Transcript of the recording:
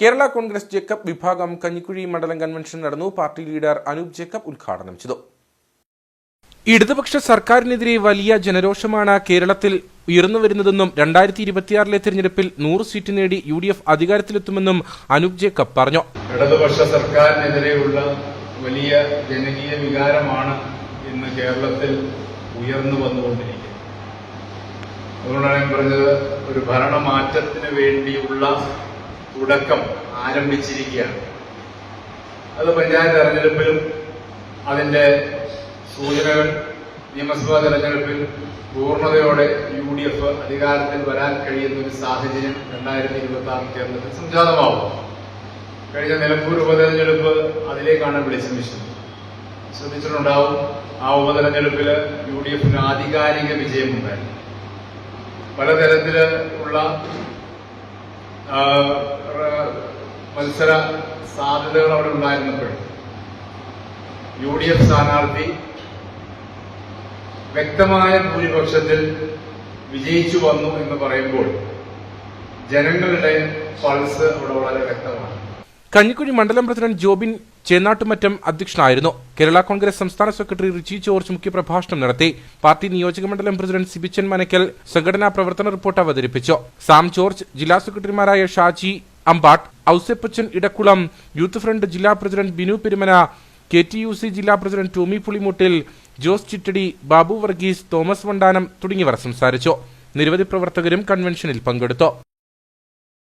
Kerala Congress Jacob വിഭാഗം കഞ്ഞിക്കുഴി മണ്ഡലം convention നടന്നു. പാർട്ടി ലീഡർ അനൂപ് ജേക്കബ് ഉദ്ഘാടനം ചെയ്തു. ഇടതുപക്ഷ സർക്കാരിനെതിരെ വലിയ ജനരോഷമാണ് കേരളത്തിൽ ഉയർന്നുവരുന്നതെന്നും രണ്ടായിരത്തി ഇരുപത്തിയാറിലെ തെരഞ്ഞെടുപ്പിൽ നൂറ് സീറ്റ് നേടി യു ഡി എഫ് അധികാരത്തിലെത്തുമെന്നും അനൂപ് ജേക്കബ് പറഞ്ഞു. ഇടതുപക്ഷ സർക്കാരിനെതിരെയുള്ള വലിയ ജനകീയ വികാരമാണ് ഇന്ന് കേരളത്തിൽ ഉയർന്നു വന്നുകൊണ്ടിരിക്കുന്നത്. അതുകൊണ്ടാണ് ഞാൻ പറഞ്ഞത് ഒരു ഭരണമാറ്റത്തിന് വേണ്ടിയുള്ള തുടക്കം ആരംഭിച്ചിരിക്കുകയാണ്. അത് പഞ്ചായത്ത് തെരഞ്ഞെടുപ്പിലും അതിന്റെ സൂചനകൾ നിയമസഭാ തെരഞ്ഞെടുപ്പിൽ പൂർണതയോടെ യു ഡി എഫ് അധികാരത്തിൽ വരാൻ കഴിയുന്ന ഒരു സാഹചര്യം രണ്ടായിരത്തി ഇരുപത്തി ആറ് കേരളത്തിൽ സംജാതമാവും. കഴിഞ്ഞ നിലമ്പൂർ ഉപതെരഞ്ഞെടുപ്പ് അതിലേക്കാണ് വിളിച്ചു വീശുന്നത് ശ്രദ്ധിച്ചിട്ടുണ്ടാവും ആ ഉപതെരഞ്ഞെടുപ്പിൽ യു ഡി എഫിന് ആധികാരിക വിജയമുണ്ടായി പലതരത്തിൽ ഉള്ള ആ, റ- മത്സര സാധ്യതകൾ അവിടെ ഉണ്ടായിരുന്നപ്പോൾ യു ഡി എഫ് സ്ഥാനാർത്ഥി വ്യക്തമായ ഭൂരിപക്ഷത്തിൽ വിജയിച്ചു വന്നു എന്ന് പറയുമ്പോൾ ജനങ്ങളുടെ പൾസ് അവിടെ വളരെ വ്യക്തമാണ്. കഞ്ഞിക്കുഴി മണ്ഡലം പ്രസിഡന്റ് ജോബിൻ ചേന്നാട്ടുമറ്റം അധ്യക്ഷനായിരുന്നു. കേരള കോൺഗ്രസ് സംസ്ഥാന സെക്രട്ടറി റിച്ചി ജോർജ് മുഖ്യപ്രഭാഷണം നടത്തി. പാർട്ടി നിയോജക മണ്ഡലം പ്രസിഡന്റ് സിബിച്ചൻ മനക്കൽ സംഘടനാ പ്രവർത്തന റിപ്പോർട്ട് അവതരിപ്പിച്ചു. സാം ജോർജ് ജില്ലാ സെക്രട്ടറിമാരായ ഷാജി അമ്പാട്ട് ഔസേപ്പച്ചൻ ഇടക്കുളം യൂത്ത് ഫ്രണ്ട് ജില്ലാ president Binu Perumana K T U C ജില്ലാ പ്രസിഡന്റ് ടോമി പുളിമുട്ടിൽ ജോസ് ചിറ്റടി ബാബു വർഗീസ് തോമസ് വണ്ടാനം തുടങ്ങിയവർ സംസാരിച്ചു. നിരവധി പ്രവർത്തകരും കൺവെൻഷനിൽ പങ്കെടുത്തു.